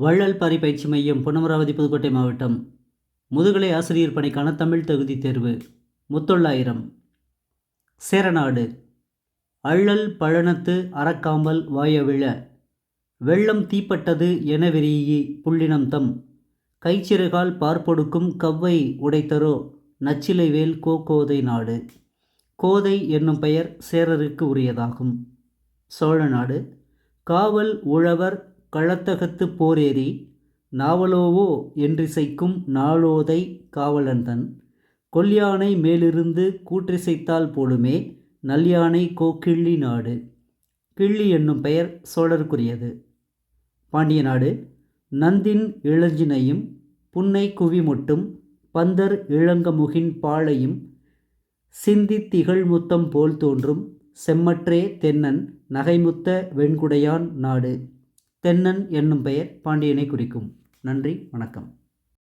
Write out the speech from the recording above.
வள்ளல் பாரி பயிற்சி மையம் பொன்னமராவதி புதுக்கோட்டை மாவட்டம். முதுகலை ஆசிரியர் பணிக்கான தமிழ் தகுதி தேர்வு முத்தொள்ளாயிரம். சேரநாடு. அள்ளல் பழனத்து அறக்காமல் வாயவிழ. வெள்ளம் தீப்பட்டது என விரியி புள்ளினம் தம் கைச்சிறுகால் பார்ப்பொடுக்கும் கவ்வை உடைத்தரோ நச்சிலைவேல் கோகோதை நாடு. கோதை என்னும் பெயர் சேரருக்கு உரியதாகும். சோழ நாடு காவல் உழவர் களத்தகத்து போரேறி நாவலோவோ என்றிசைக்கும் நாளோதை காவலன்தன் கொல்யானை மேலிருந்து கூற்றிசைத்தால் போலுமே நல்யானை கோக்கிள்ளி நாடு. கிள்ளி என்னும் பெயர் சோழருக்குரியது. பாண்டிய நாடு நந்தின் இளஞ்சினையும் புன்னை குவிமொட்டும் பந்தர் இளங்கமுகின் பாளையும் சிந்தித் திகழ்முத்தம் போல் தோன்றும் செம்மற்றே தென்னன் நகைமுத்த வெண்குடையான் நாடு. தென்னன் என்னும் பெயர் பாண்டியனை குறிக்கும். நன்றி வணக்கம்.